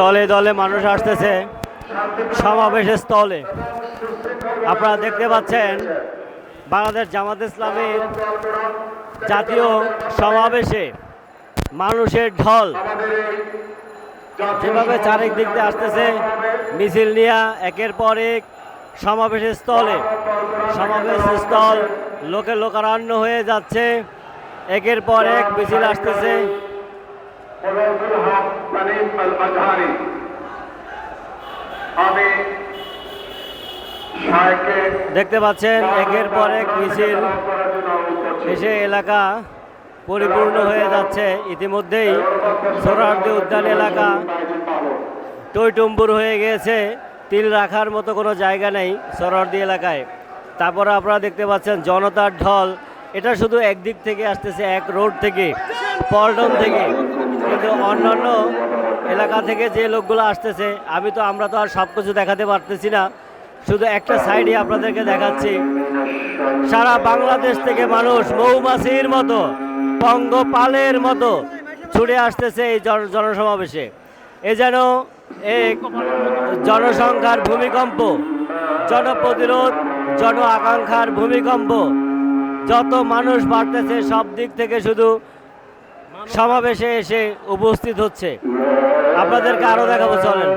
দলে দলে মানুষ আসতেছে। সমাবেশের স্থলে। আপনারা দেখতে পাচ্ছেন বাংলাদেশ জামাত ইসলামের জাতীয় সমাবেশে মানুষের ঢল। যেভাবে চারিদিক দিয়ে আসতেছে, মিছিল নিয়ে একের পর এক সমাবেশের স্থলে। সমাবেশ স্থল লোকে লোকারণ্য হয়ে যাচ্ছে। একের পর এক মিছিল আসতেছে। ফজলুল হক সালিম আল আজহারি আমি দেখতে পাচ্ছেন একের পর এক মিছিল। এসে এলাকা পরিপূর্ণ হয়ে যাচ্ছে। ইতিমধ্যেই সোহরাওয়ার্দী উদ্যান এলাকা টইটুম্বুর হয়ে গিয়েছে। তিল রাখার মতো কোনো জায়গা নেই সোহরাওয়ার্দী এলাকায়। তারপরে আপনারা দেখতে পাচ্ছেন জনতার ঢল। এটা শুধু একদিক থেকে আসতেছে এক রোড থেকে পল্টন থেকে। কিন্তু অন্যান্য এলাকা থেকে যে লোকগুলো আসতেছে, আমি তো আমরা তো আর সব কিছু দেখাতে পারতেছি না। শুধু একটা সাইডে আপনাদেরকে দেখাচ্ছি। সারা বাংলাদেশ থেকে মানুষ মৌমাছির মতো পঙ্গপালের মতো ছুটে আসতেছে এই জন- জনসমাবেশে। এ যেন এক জনসংখ্যার ভূমিকম্প, জনপ্রতিরোধ জন আকাঙ্ক্ষার ভূমিকম্প, যত মানুষ বাড়তেছে সব দিক থেকে শুধু সমাবেশে এসে উপস্থিত হচ্ছে। আপনাদেরকে আরও দেখাবো চলেন।